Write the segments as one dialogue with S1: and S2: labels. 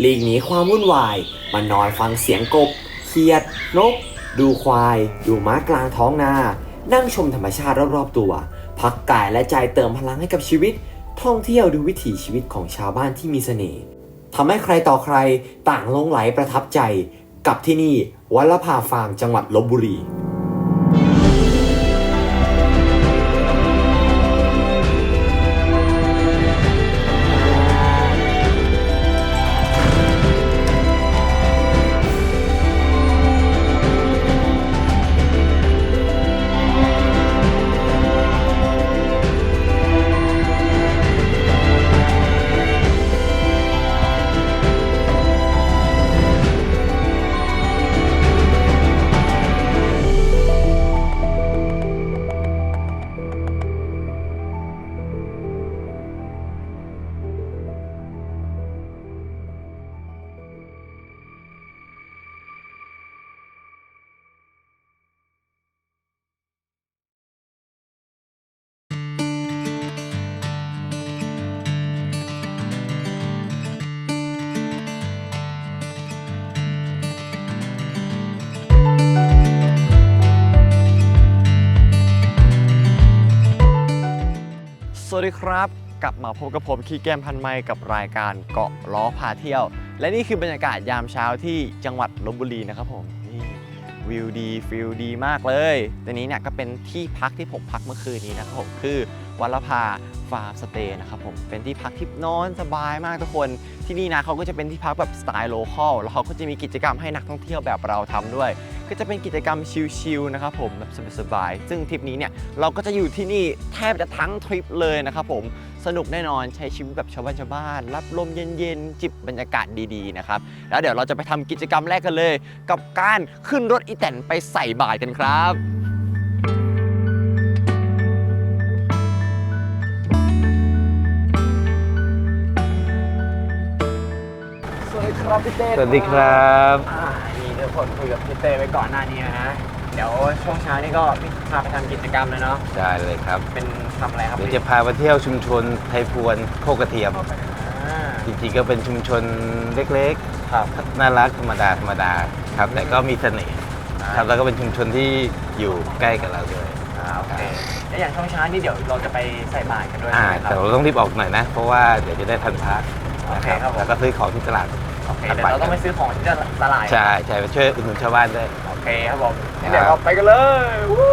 S1: หลีกหนีความวุ่นวายมานอนฟังเสียงกบเขียด นก ดูควาย ดูม้ากลางท้องนา นั่งชมธรรมชาติรอบๆตัว พักกายและใจเติมพลังให้กับชีวิต ท่องเที่ยวดูวิถีชีวิตของชาวบ้านที่มีเสน่ห์ทำให้ใครต่อใครต่างลงไหลประทับใจ กับที่นี่วัละพาฟาร์มจังหวัดลบบุรี
S2: วัสดีครับ กลับมาพบกับผมคีแกมพันไม้กับรายการเกาะล้อพาเที่ยว และนี่คือบรรยากาศยามเช้าที่จังหวัดลบบุรีนะครับผมนี่วิวดีฟิลดีมากเลยตัวนี้เนี่ยก็เป็นที่พักที่ผมพักเมื่อคืนนี้นะครับผมคือ วัลภาฟาร์มสเตย์นะครับผมเป็นที่พักที่นอนสบายมากทุกคน ที่นี่นะเขาก็จะเป็นที่พักแบบสไตล์โลคอลแล้วเขาก็จะมีกิจกรรมให้นักท่องเที่ยวแบบเราทำด้วย ก็จะเป็นกิจกรรมชิลๆนะครับผมแบบสบายๆซึ่งทริปนี้เนี่ยเราก็จะอยู่ที่นี่แทบจะทั้งทริปเลยนะครับผมสนุกแน่นอนใช้ชีวิตแบบชาวบ้านชาวบ้าน รับลมเย็นๆจิบบรรยากาศดีๆนะครับแล้วเดี๋ยวเราจะไปทำกิจกรรมแรกกันเลย กับการขึ้นรถอีแตนไปใส่บาตรกันครับ ครับพี่เต้
S3: สวัสดีครับ
S2: อ่านี่ทุกคนคุยกับพี่เต้ไว้ก่อนหน้านี้นะฮะเดี๋ยวช่วงเช้านี่ก็พี่พาไปทำกิจกรรมเลยเนาะ
S3: ได้เลยครับ
S2: เป็นทำอะไรครับ
S3: เดี๋ยวจะพาไปเที่ยวชุมชนไทยพวนโคกกระเทียม
S2: อ่า
S3: จริงๆก็เป็นชุมชนเล็ก
S2: ครับ
S3: ๆ น่ารักธรรมดาธรรมดาครับ แต่ก็มีเสน่ห์ครับแล้วก็เป็นชุมชนที่อยู่ใกล้กับเราด้วย
S2: อ่าโอเคแล้วอย่างช่วงเช้านี่เดี๋ยวเราจะไปใส่บาตรกันด้วย
S3: อ่า
S2: ใช่ไหมค
S3: แต่
S2: รับ
S3: เราต้องรีบออกหน่อยนะ เพราะว่าเดี๋ยวจะได้ทันพัก
S2: โอ
S3: นะ
S2: เค
S3: ครับ
S2: ครับผม
S3: แล้วก็ซื้อของที่ตลาด
S2: โอเคเดี๋ยวเราต้องไปซื้อของที่ตลาด
S3: ใช่ใช่ไปช่วยอุดหนุนชาวบ้านด้วย
S2: โอเคครับผมงั้นเดี๋ยวเราไปกันเลยวู้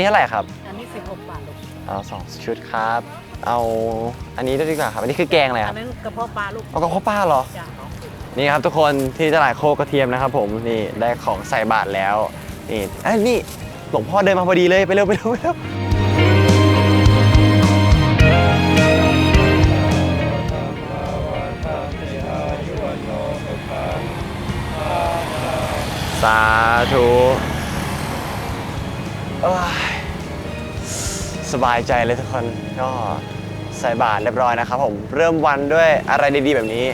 S2: นนี้เท่าไหร่ครับ
S4: อันนี้ 16 บาทลูก
S2: เอาสองชุดครับ เอาอันนี้ด้วยดีกว่าครับ อันนี้คือแกงอะไรค
S4: อั
S2: รับ
S4: นนั้นกระเพาะปลาลูก
S2: เอากระเพาะปลาเหรอ
S4: จ้ะ
S2: นี่ครับทุกคนที่ตลาดโคกระเทียมนะครับผมนี่ได้ของใส่บาทแล้วนี่เอ้ยนี่หลวงพ่อเดินมาพอดีเลยไปเร็วไปเร็วไปเร็วสาธุเอ้ย สบายใจเลยทุกคนก็ใส่บาทเรียบร้อยนะครับผมเริ่มวันด้วยอะไรดีๆแบบนี้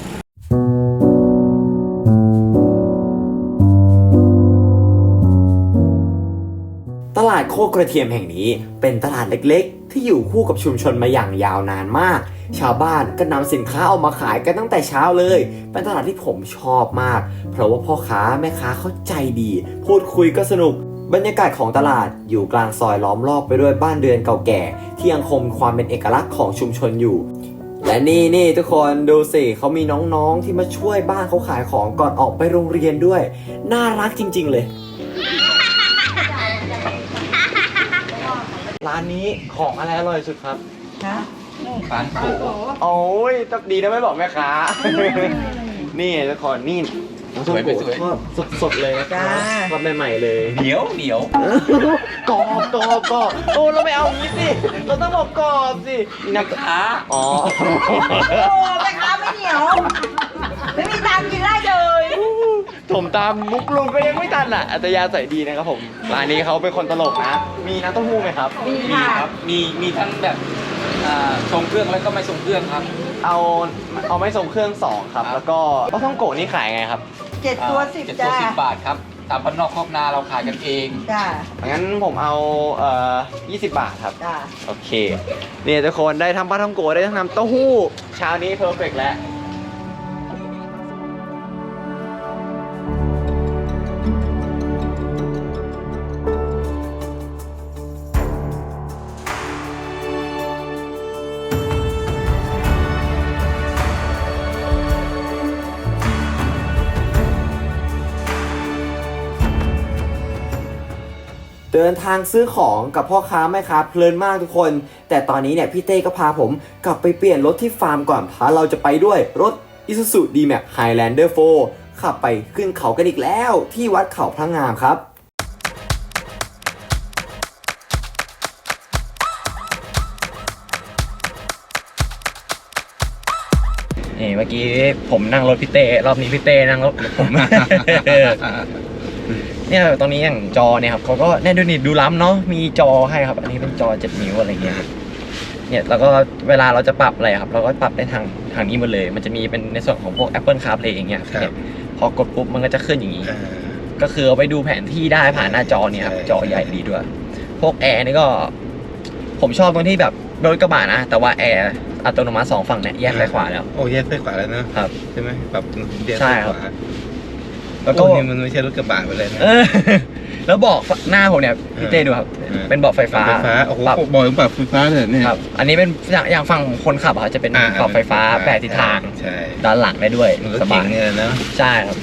S1: ตลาดโคกระเทียมแห่งนี้เป็นตลาดเล็กๆ ที่อยู่คู่กับชุมชนมาอย่างยาวนานมาก ชาวบ้านก็นำสินค้าออกมาขายกันตั้งแต่เช้าเลย เป็นตลาดที่ผมชอบมาก เพราะว่าพ่อค้าแม่ค้าเขาใจดี พูดคุยก็สนุก บรรยากาศของตลาดอยู่กลางซอยล้อมรอบไปด้วยบ้านเรือนเก่าแก่ ที่ยังคงความเป็นเอกลักษณ์ของชุมชนอยู่ และนี่นี่ทุกคนดูสิเขามีน้องๆที่มาช่วยบ้านเขาขายของก่อนออกไปโรงเรียนด้วย น่ารักจริง ๆ เลย
S2: ร้านนี้ของอะไรอร่อยสุดครับ
S3: ปานโข
S2: โอ้ยต้องดีนะไม่บอกแม่ค้า นี่ทุกคนนี่ น้ำส้มโขทอดสดๆเลยนะครับทอดใหม่ๆเลย
S3: เหนียวเหนียว
S2: กรอบกรอบกรอบโอ้เราไม่เอางี้สิเราต้องบอกกรอบสินี่นะค้าอ๋อ
S4: โอ้แม่ค้าไม่เหนียว ไม่มีตังค์กินได้เลย
S2: โถผมตามมุกลุงก็ยังไม่ทันอะอัตยาใส่ดีนะครับผมร้านนี้เขาเป็นคนตลกนะ มีน้ำเต้าหู้ไหมครับ
S4: มี
S5: มี
S4: ค่ะ
S5: ครับมีมีทั้งแบบอ่าทรงเครื่องแล้วก็ไม่ทรงเครื่องครับ
S2: เอาเอาไม่ทรงเครื่องสองครับ
S5: ครับ
S2: แล้วก็ปลาท่องโกะนี่ขายไงครับ
S4: เจ็ดตัวสิบ
S5: เจ็ดตัว
S4: จ้า
S5: สิบบาทครับตามพันนอกครอบนาเราขายกันเอง
S4: จ้า
S2: งั้นผมเอาเอ่อ20 บาทครับ
S4: จ้า
S2: โอเค เนี่ยทุกคนได้ทั้งปลาท่องโกะได้ทั้งน้ำเต้าหู้เช้านี้เพอร์เฟกแล้ว
S1: เดินทางซื้อของกับพ่อค้าแม่ค้าเพลินมากทุกคน แต่ตอนนี้เนี่ยพี่เต้ก็พาผมกลับไปเปลี่ยนรถที่ฟาร์มก่อนเพราะเราจะไปด้วยรถ Isuzu D-Max Highlander 4 ขับไปขึ้นเขากันอีกแล้ว ที่วัดเขาพระงามครับ
S2: นี่เมื่อกี้ผมนั่งรถพี่เต้รอบนี้พี่เต้นั่งรถผม เนี่ยตรงนี้อย่างจอเนี่ยครับเขาก็เนี่ยดูนี่ดูล้ำเนาะมีจอให้ครับ อันนี้เป็นจอ7นิ้วอะไรเงี้ยครับเนี่ยแล้วก็เวลาเราจะปรับอะไรครับ เราก็ปรับได้ทางทางนี้หมดเลย มันจะมีเป็นในส่วนของพวก Apple CarPlay อย่างเงี้ย
S3: ครับ
S2: เนี่ยพอกดปุ๊บมันก็จะขึ้นอย่างนี้
S3: อ่า
S2: ก็คือเอาไปดูแผนที่ได้ผ่านหน้าจอเนี่ยครับ
S3: ใช่
S2: จอใหญ่ดีด้วย พวกแอร์นี่ก็ ผมชอบตรงที่แบบรถกระบะนะแต่ว่าแอร์อัตโนมัติสองฝั่งเนี่ยแยกซ้ายขวาแล้ว
S3: โอ้แยกซ้ายขวาแล้วนะครับใช่ไหมปรับแยก
S2: ใช่
S3: ซ้าย
S2: ครั
S3: ข
S2: บ
S3: วา
S2: แล้วก็
S3: โอ้นี่มันไม่ใช่รถกระบะไปเลยนะ
S2: เออ แล้วเบอกหน้าผมเนี่ยพี่เต้ดูครับ
S3: เออ
S2: เป็นเบาะไฟฟ้า
S3: ไฟฟ้าโอ้โห
S2: ปรับ
S3: บอกปรับไฟฟ้าเลยเนี่ย
S2: ครับ อันนี้เป็นอย่างอย่างฝั่งคนขับอะครับจะเป็น
S3: อ่า
S2: เบาะไฟฟ้าแปดทิศทาง
S3: ใช่
S2: ด้านหลังได้ด้วย
S3: มันก็
S2: ส
S3: เก่
S2: บางย
S3: เนี่ยนะ
S2: ใช่ครับ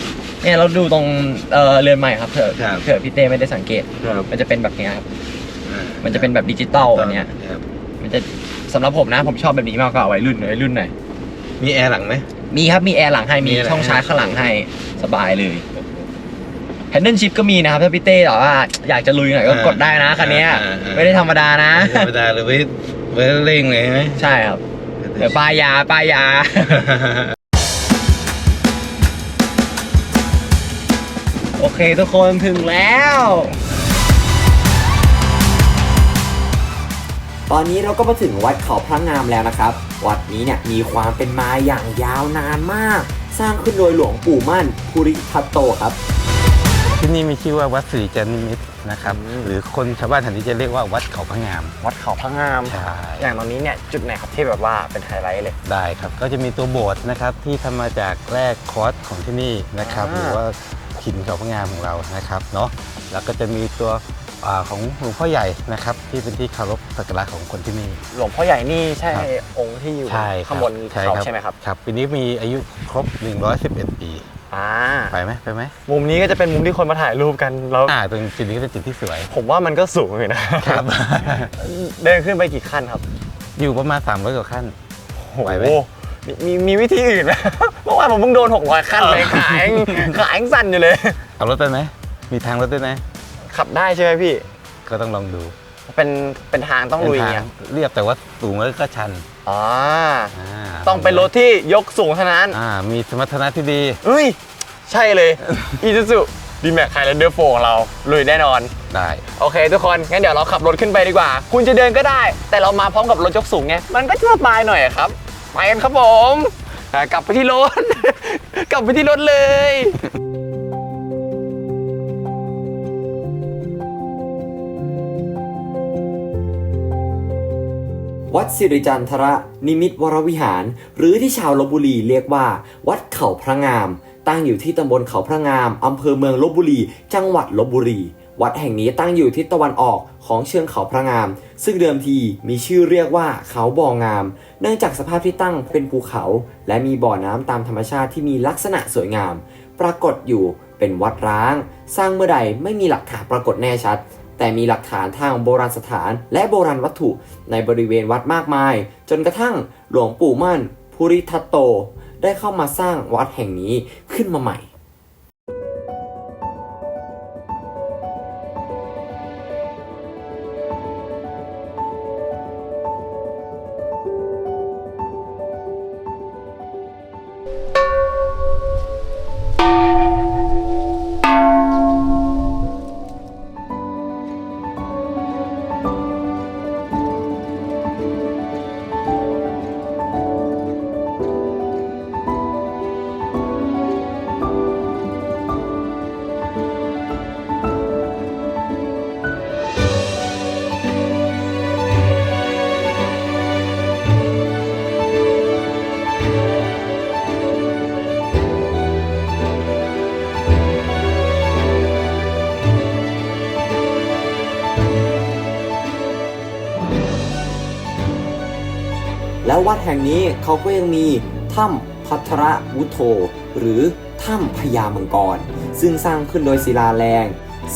S2: เนี่ยเราดูตรงเอ่อเรือนใหม่ครับเผื่อ
S3: ครับ
S2: เผื่อพี่เต้ไม่ได้สังเกต
S3: ครับ
S2: มันจะเป็นแบบเนี้ยครับ
S3: อ่า
S2: มันจะเป็นแบบดิจิตอลอันเนี้ย
S3: ครับ
S2: มันจะสำหรับผมนะผมชอบแบบนี้มากกว่าวัยรุ่นวัยรุ่นหน่อย
S3: มีแอร์หลังไหม
S2: มีครับมีแอร์หลังให้มี
S3: มีอะไร
S2: ช่องชาร์จข้างหลังให้สบายเลยแฮนเดิลชิพก็มีนะครับถ้าพี่เต้แบบว่าอยากจะลุยหน่อยก็กดได้นะคันเนี้ย
S3: อ่าอ่า
S2: ไม่ได้ธรรมดานะ
S3: ธรรมดาเลยไว้ไว้เร่งเลยใช่ไหม
S2: ใช่ครับเดี๋ยวป้ายยาป้ายยา โอเคทุกคนถึงแล้ว
S1: ตอนนี้เราก็มาถึงวัดเขาพระงามแล้วนะครับ วัดนี้เนี่ยมีความเป็นมาอย่างยาวนานมาก สร้างขึ้นโดยหลวงปู่มั่นภูริทัตโตครับ
S3: ที่นี่มีชื่อว่าวัดสิริจันนิมิตรนะครับหรือคนชาวบ้านแถวนี้จะเรียกว่าวัดเขาพระงาม
S2: วัดเขาพระงาม
S3: ใช่
S2: อย่างตรงนี้เนี่ยจุดไหนครับที่แบบว่าเป็นไฮไลท์เลย
S3: ได้ครับก็จะมีตัวโบสถ์นะครับที่ทำมาจากแร่คอร์สของที่นี่นะครับ
S2: อ่า
S3: หรือว่าหินเขาพระงามของเรานะครับเนาะแล้วก็จะมีตัวอา ของหลวงพ่อใหญ่นะครับที่เป็นที่เคารพสักการะของคนที่นี่
S2: หลวงพ่อใหญ่นี่ใช่
S3: ครับ
S2: องค์ที่อยู่
S3: ใช่ครั
S2: ข้างบนเขาใช่ไหมครับ
S3: ครับปีนี้มีอายุครบ 111 ปี
S2: อ่า
S3: ไปไหมไปไหม
S2: มุมนี้ก็จะเป็นมุมที่คนมาถ่ายรูปกันแล้ว
S3: อ่าตรงจุดนี้ก็เป็นจุดที่สวย
S2: ผมว่ามันก็สูงอยู่นะครับ เดินขึ้นไปกี่ขั้นครับ
S3: อยู่ประมาณ300กว่าขั้น ไหวไหม
S2: โอ้มีมีมีวิธีอื่นไหม เมื่อวานผมเพิ่งโดน600ขั้นเลยขายขายยังสั่นอยู่เลย
S3: เอารถไปไหมมีทางรถด้วยนะ
S2: ขับได้ใช่ไหมพี่
S3: ก็ต้องลองดู
S2: เป็นเป็นทางต้องลุย
S3: เป็น
S2: เงี้
S3: ทายงเรียบแต่ว่าสูงแล้วก็ชัน
S2: อ๋อ
S3: อ่า
S2: ต้องเป็นรถที่ยกสูงเท่านั้น
S3: อ่ามีสมรรถนะที่ดี
S2: เฮ้ย ใช่เลยอีซูซูดีแม็กไฮแลนเดอร์โฟของเราลุยแน่นอน
S3: ได้
S2: โอเค ทุกคน งั้นเดี๋ยวเราขับรถขึ้นไปดีกว่า คุณจะเดินก็ได้ แต่เรามาพร้อมกับรถยกสูงไง มันก็จะสบายหน่อยครับ ไปกันครับผมอ่ากลับไปที่รถ กลับไปที่รถเลย
S1: วัดสิริจันทรนิมิตวรวิหาร หรือที่ชาวลบบุรีเรียกว่า วัดเขาพระงาม ตั้งอยู่ที่ตำบลเขาพระงามอำเภอเมืองลบบุรี จังหวัดลบบุรี วัดแห่งนี้ตั้งอยู่ทิศตะวันออกของเชิงเขาพระงาม ซึ่งเดิมทีมีชื่อเรียกว่าเขาบ่องาม เนื่องจากสภาพที่ตั้งเป็นภูเขา และมีบ่อน้ำตามธรรมชาติที่มีลักษณะสวยงาม ปรากฏอยู่เป็นวัดร้าง สร้างเมื่อใดไม่มีหลักฐานปรากฏแน่ชัด แต่มีหลักฐานทางโบราณสถาน และโบราณวัตถุในบริเวณวัดมากมาย จนกระทั่งหลวงปู่มั่นภูริทัตโต ได้เข้ามาสร้างวัดแห่งนี้ขึ้นมาใหม่
S2: และ
S1: วัดแห่งนี้เขาก็ยังมีถ้ำพัทรวุโธหรือถ้ำพญามังกร ซึ่งสร้างขึ้นโดยศิลาแรง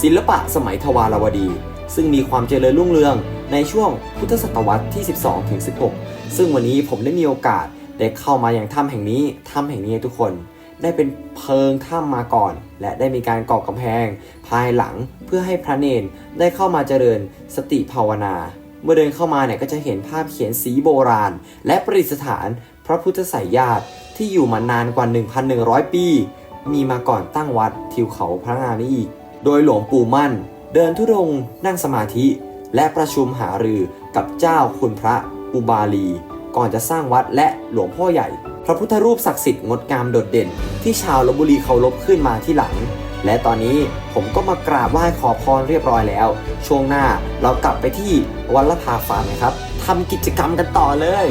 S1: ศิลปะสมัยทวารวดี ซึ่งมีความเจริญรุ่งเรืองในช่วงพุทธศตวรรษที่ 12 ถึง 16 ซึ่งวันนี้ผมได้มีโอกาสได้เข้ามาอย่างถ้ำแห่งนี้ ถ้ำแห่งนี้ทุกคน ได้เป็นเพิงถ้ำมาก่อน และได้มีการก่อกำแพง ภายหลังเพื่อให้พระเนนได้เข้ามาเจริญสติภาวนา เมื่อเดินเข้ามาเนี่ยก็จะเห็นภาพเขียนสีโบราณ และประดิษฐานพระพุทธไสยญาติที่อยู่มานานกว่า 1,100 ปี มีมาก่อนตั้งวัดทิวเขาพระงานนี้อีก โดยหลวงปู่มั่น เดินทุดงค์นั่งสมาธิ และประชุมหารือกับเจ้าคุณพระอุบาลี ก่อนจะสร้างวัดและหลวงพ่อใหญ่ พระพุทธรูปศักดิ์สิทธิ์งดงามโดดเด่น ที่ชาวลบบุรีเคารพขึ้นมาที่หลัง และตอนนี้ผมก็มากราบไหว้ขอพรเรียบร้อยแล้ว ช่วงหน้าเรากลับไปที่วัดละพาฟาร์มนะครับทำกิจกรรมกันต่อเลย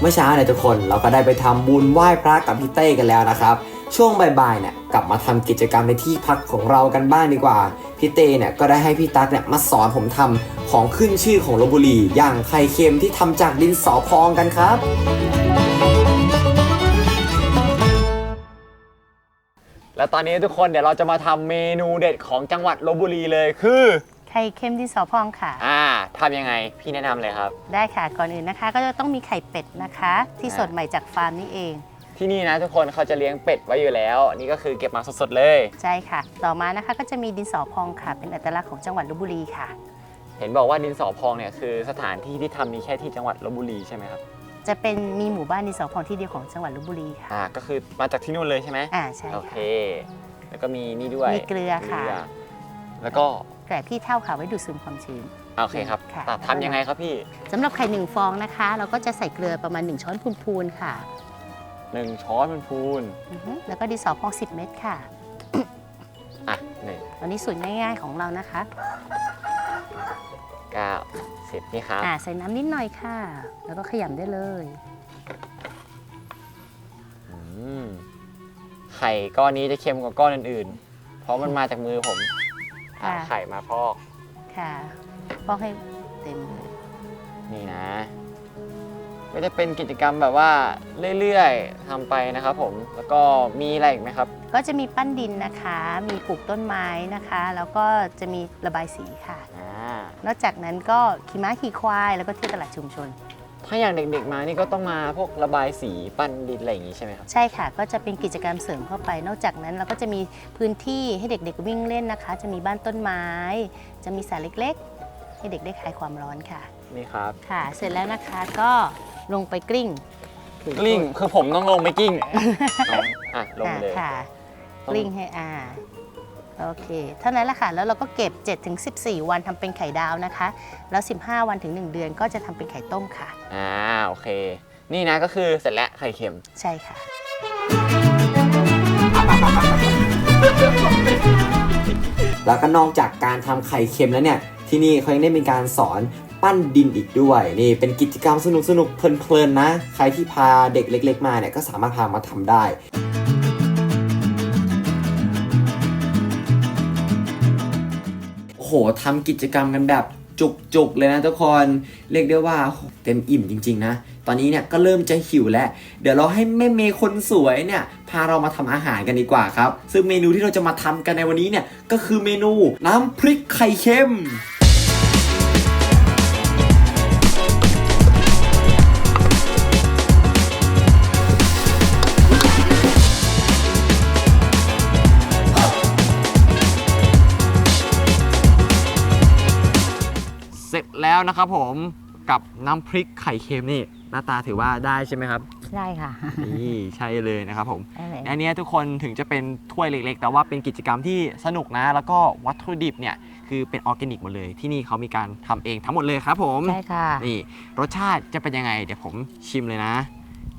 S1: เมื่อเช้าเนี่ยทุกคนเราก็ได้ไปทำบุญไหว้พระกับพี่เต้กันแล้วนะครับ ช่วงบ่ายๆเนี่ยกลับมาทำกิจกรรมในที่พักของเรากันบ้างดีกว่า พี่เต้เนี่ยก็ได้ให้พี่ตั๊กเนี่ยมาสอนผมทำของขึ้นชื่อของลบบุรี อย่างไข่เค็มที่ทำจากดินสอพองกันครับ
S2: และตอนนี้ทุกคนเดี๋ยวเราจะมาทำเมนูเด็ดของจังหวัดลบบุรีเลยคือ
S4: ไข่เค็มดินสอพองค่ะ
S2: อ่าทำยังไง พี่แนะนำเลยครับ
S4: ได้ค่ะ ก่อนอื่นนะคะ ก็จะต้องมีไข่เป็ดนะคะ ที่
S2: อ่า
S4: สดใหม่จากฟาร์มนี่เอง
S2: ที่นี่นะทุกคนเขาจะเลี้ยงเป็ดไว้อยู่แล้ว นี่ก็คือเก็บมาสดๆเลย
S4: ใช่ค่ะ ต่อมานะคะก็จะมีดินสอพองค่ะ เป็นอัตลักษณ์ของจังหวัดลบบุรีค่ะ
S2: เห็นบอกว่าดินสอพองเนี่ยคือสถานที่ที่ทำมีแค่ที่จังหวัดลบบุรีใช่ไหมครับ
S4: จะเป็นมีหมู่บ้านดินสอพองที่เดียวของจังหวัดลบบุรีค่ะ
S2: อ่าก็คือมาจากที่นู่นเลยใช่ไหม
S4: อ่าใช่
S2: โอเค
S4: ค่ะ
S2: แล้วก็มีนี่ด้วย
S4: มีเกลือค่ะ
S2: เกลือแล้วก็
S4: แกระพี่เท่าค่ะไว้ดูดซึมความชื้น
S2: โอเคครับ
S4: ค่ะ
S2: แต่ทำยังไงครับพี่
S4: สำหรับไข่หนึ่งฟองนะคะ เราก็จะใส่เกลือประมาณ 1 ช้อนพูนๆค่ะ
S2: หนึ่งช้อนเป็นพูน
S4: อือฮึแล้วก็ดินสอพอง10 เม็ดค่ะ
S2: อะหนึ่ง
S4: อันนี้สูตรง่ายๆของเรานะคะ
S2: เก้าสิบนี่ครับ
S4: อ่าใส่น้ำนิดหน่อยค่ะ แล้วก็ขยำได้เลย
S2: อืมไข่ก้อนนี้จะเค็มกว่าก้อนอื่นๆ เพราะมันมาจากมือผมเอา
S4: ค่ะ
S2: ไข่มาพอก
S4: ค่ะฟอกให้เต็มเลย
S2: นี่นะ ก็จะเป็นกิจกรรมแบบว่าเรื่อยๆทำไปนะครับผมแล้วก็มีอะไรอีกไหมครับ
S4: ก็จะมีปั้นดินนะคะ มีปลูกต้นไม้นะคะ แล้วก็จะมีระบายสีค่ะ
S2: อ่า
S4: นอกจากนั้นก็ขี่ม้าขี่ควายแล้วก็เที่ยวตลาดชุมชน
S2: ถ้าอย่างเด็กๆมานี่ก็ต้องมาพวกระบายสีปั้นดินอะไรอย่างงี้ใช่ไหมครับ
S4: ใช่ค่ะ ก็จะเป็นกิจกรรมเสริมเข้าไป นอกจากนั้นเราก็จะมีพื้นที่ให้เด็กๆวิ่งเล่นนะคะ จะมีบ้านต้นไม้ จะมีสระเล็กๆ ให้เด็กได้คลายความร้อนค่ะ
S2: นี่ครับ
S4: ค่ะ เสร็จแล้วนะคะก็ ลงไปกลิ้ง
S2: กลิ้งคือผมต้องลงไปกิ้งอ๋ออะลงไปเลย
S4: อ่าค่ะ
S2: ต้อง
S4: กลิ้งให้อ่าโอเค เท่านั้นแหละค่ะ แล้วเราก็เก็บ 7-14 วันทำเป็นไข่ดาวนะคะ แล้ว 15 วันถึง 1 เดือนก็จะทำเป็นไข่ต้มค่ะ
S2: อ่าโอเค นี่นะก็คือเสร็จแล้วไข่เค็ม
S4: ใช่ค่ะ
S1: แล้วก็นอกจากการทำไข่เค็มแล้วเนี่ย ที่นี่เขายังได้มีการสอน ปั้นดินอีกด้วย นี่เป็นกิจกรรมสนุกสนุกเพลินๆนะ ใครที่พาเด็กเล็ก ๆ มาเนี่ยก็สามารถพามาทำได้โหทำกิจกรรมกันแบบจุกๆเลยนะทุกคน เรียกได้ว่าเต็มอิ่มจริง ๆ นะ ตอนนี้เนี่ยก็เริ่มจะหิวแล้ว เดี๋ยวเราให้แม่เมย์คนสวยเนี่ยพาเรามาทำอาหารกันดีกว่าครับ ซึ่งเมนูที่เราจะมาทำกันในวันนี้เนี่ยก็คือเมนูน้ำพริกไข่เค็ม
S2: แล้วนะครับผมกับน้ำพริกไข่เค็มนี่หน้าตาถือว่าได้ใช่ไหมครับ
S4: ได้ค่ะ
S2: นี่ใช่เลยนะครับผม
S4: ได้เลย
S2: อันเนี้ยทุกคนถึงจะเป็นถ้วยเล็กๆ แต่ว่าเป็นกิจกรรมที่สนุกนะ แล้วก็วัตถุดิบเนี่ยคือเป็นออร์แกนิกหมดเลย ที่นี่เขามีการทำเองทั้งหมดเลยครับผม
S4: ใช่ค่ะ
S2: นี่รสชาติจะเป็นยังไง เดี๋ยวผมชิมเลยนะ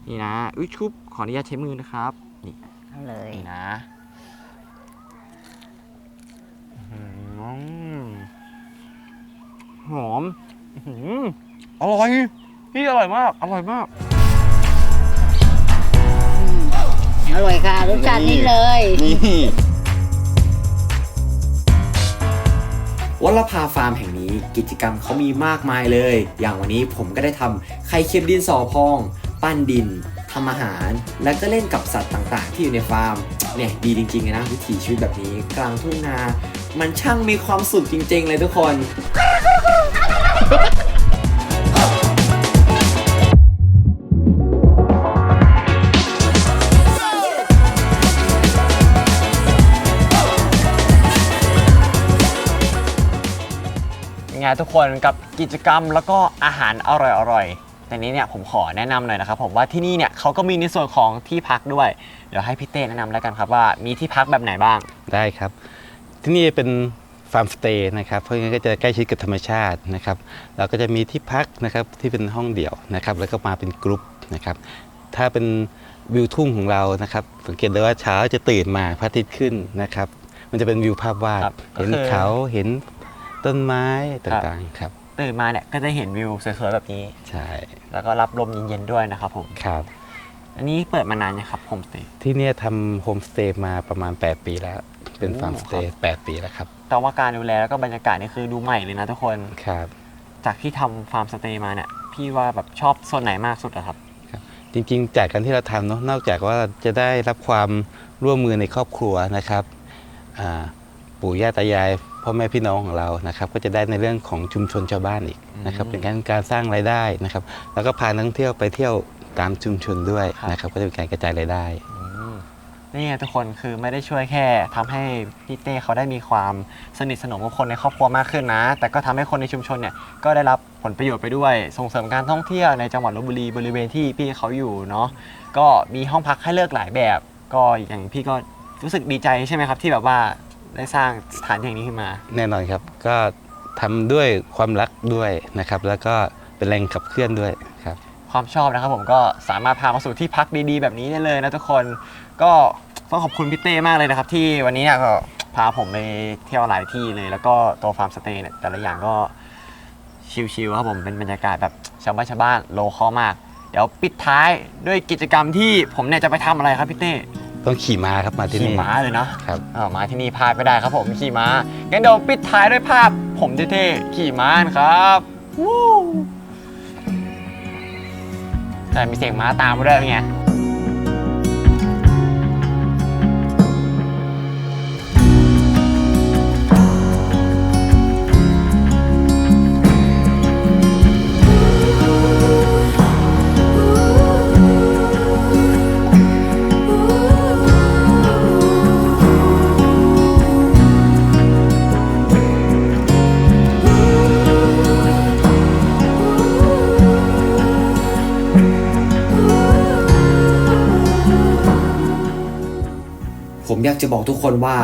S2: นี่นะอุ้ยชุบขออนุญาตใช้มือนะครับนี่
S4: เอาเลย
S2: นี่นะ มอื้อหืออร่อยพี่อร่อยมาก อร่อยมาก
S4: อร่อยค่ะรสชาตินี้เลย
S2: นี่
S1: วัลภาฟาร์มแห่งนี้กิจกรรมเขามีมากมายเลย อย่างวันนี้ผมก็ได้ทำไข่เค็มดินสอพอง ปั้นดินทำอาหาร แล้วก็เล่นกับสัตว์ต่างๆ ที่อยู่ในฟาร์มเนี่ยดีจริงๆเลยนะวิถีชีวิตแบบนี้ กลางทุ่งนา มันช่างมีความสุขจริง ๆ เลยทุกคน
S2: ยังไงทุกคนกับกิจกรรมแล้วก็อาหารอร่อยๆแต่นี้เนี่ยผมขอแนะนำหน่อยนะครับผมว่าที่นี่เนี่ยเขาก็มีในส่วนของที่พักด้วย เดี๋ยวให้พี่เต้แนะนำแล้วกันครับว่ามีที่พักแบบไหนบ้าง
S3: ได้ครับ ที่นี่เป็นฟาร์มสเตย์นะครับเพราะงั้นก็จะใกล้ชิดกับธรรมชาตินะครับเราก็จะมีที่พักนะครับที่เป็นห้องเดี่ยวนะครับแล้วก็มาเป็นกรุ๊ปนะครับถ้าเป็นวิวทุ่งของเรานะครับสังเกตได้ว่าเช้าจะตื่นมาพระอาทิตย์ขึ้นนะครับมันจะเป็นวิวภาพวาด
S2: ครับก็
S3: เห็น
S2: คือ
S3: เขาเห็น ต้นไม้ต่างๆครับ
S2: ตื่นมาเนี่ยก็จะเห็นวิวสวยๆแบบนี้
S3: ใช่
S2: แล้วก็รับลมเย็นๆด้วยนะครับผม
S3: ครับ
S2: อันนี้เปิดมานานยังครับโฮมสเตย์
S3: ที่เนี่ยทำโฮมสเตย์มาประมาณ 8 ปีแล้ว เป็น
S2: โอ้
S3: ฟาร์มสเตย์8ปีแล้วครับ
S2: แต่ว่าการดูแลแล้วก็บรรยากาศนี่คือดูใหม่เลยนะทุกคน
S3: ครับ
S2: จากที่ทำฟาร์มสเตย์มาเนี่ย พี่ว่าแบบชอบส่วนไหนมากสุดอะครับ
S3: จริงๆ จากการที่เราทำเนาะ นอกจากว่าจะได้รับความร่วมมือในครอบครัวนะครับ อ่า ปู่ย่าตายายพ่อแม่พี่น้องของเรานะครับ ก็จะได้ในเรื่องของชุมชนชาวบ้านอีกนะครับ
S2: อืม
S3: เป็นการการสร้างรายได้นะครับ แล้วก็พานักท่องเที่ยวไปเที่ยวตามชุมชนด้วย
S2: ครับ
S3: นะครับ ก็จะเป็นการกระจายรายได้
S2: อืมนี่ไงทุกคนคือไม่ได้ช่วยแค่ทำให้พี่เต้เขาได้มีความสนิทสนมกับคนในครอบครัวมากขึ้นนะ แต่ก็ทำให้คนในชุมชนเนี่ยก็ได้รับผลประโยชน์ไปด้วย ส่งเสริมการท่องเที่ยวในจังหวัดลบบุรีบริเวณที่พี่เขาอยู่เนาะก็มีห้องพักให้เลือกหลายแบบ ก็อย่างพี่ก็รู้สึกดีใจใช่ไหมครับที่แบบว่า ได้สร้างสถานที่แห่งนี้ขึ้นมา
S3: แน่นอนครับ ก็ทำด้วยความรักด้วยนะครับ แล้วก็เป็นแรงขับเคลื่อนด้วยครับ
S2: ความชอบนะครับผมก็สามารถพามาสู่ที่พักดีๆ แบบนี้ได้เลยนะทุกคนก็ต้องขอบคุณพี่เต้มากเลยนะครับ ที่วันนี้เนี่ยก็พาผมไปเที่ยวหลายที่เลย แล้วก็ตัวฟาร์มสเตย์เนี่ยแต่ละอย่างก็ชิลๆครับผมเป็นบรรยากาศแบบชาวบ้านชาวบ้านโลคอลมาก เดี๋ยวปิดท้ายด้วยกิจกรรมที่ผมเนี่ยจะไปทำอะไรครับพี่เต้
S3: ต้องขี่ม้าครับมาที่
S2: ขี่
S3: นี่
S2: ม้าเลยนะครับอ่ามาที่นี่พลาดไม่ได้ครับผมขี่ม้างั้นเดี๋ยวปิดท้ายด้วยภาพ ผมเท่ๆขี่ม้านะครับวู้แต่มีเสียงม้าตามมาด้วยเป็นไง
S1: จะบอกทุกคนว่า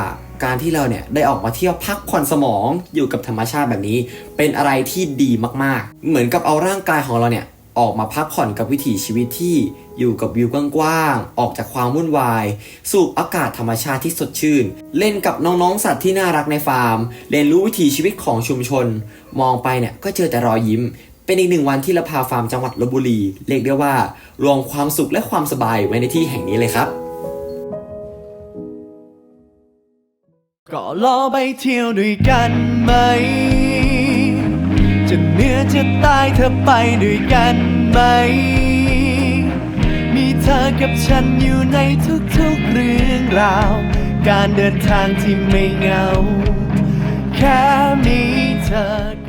S1: การที่เราเนี่ยได้ออกมาเที่ยวพักผ่อนสมองอยู่กับธรรมชาติแบบนี้ เป็นอะไรที่ดีมากๆ เหมือนกับเอาร่างกายของเราเนี่ยออกมาพักผ่อนกับวิถีชีวิตที่อยู่กับวิวกว้างๆ ออกจากความวุ่นวาย สูบอากาศธรรมชาติที่สดชื่น เล่นกับน้องๆ สัตว์ที่น่ารักในฟาร์ม เรียนรู้วิถีชีวิตของชุมชน มองไปเนี่ยก็เจอแต่รอยยิ้ม เป็นอีกหนึ่งวันที่ละพาฟาร์มจังหวัดลบบุรี เรียกได้ว่า รวมความสุขและความสบายไว้ในที่แห่งนี้เลยครับ
S6: ก็ลอไปเที่ยวด้วยกันไหม จะเหนื้อจะตายเธอไปด้วยกันไหม มีเธอกับฉันอยู่ในทุกๆเรื่องราว การเดินทางที่ไม่เหงา แค่มีเธอ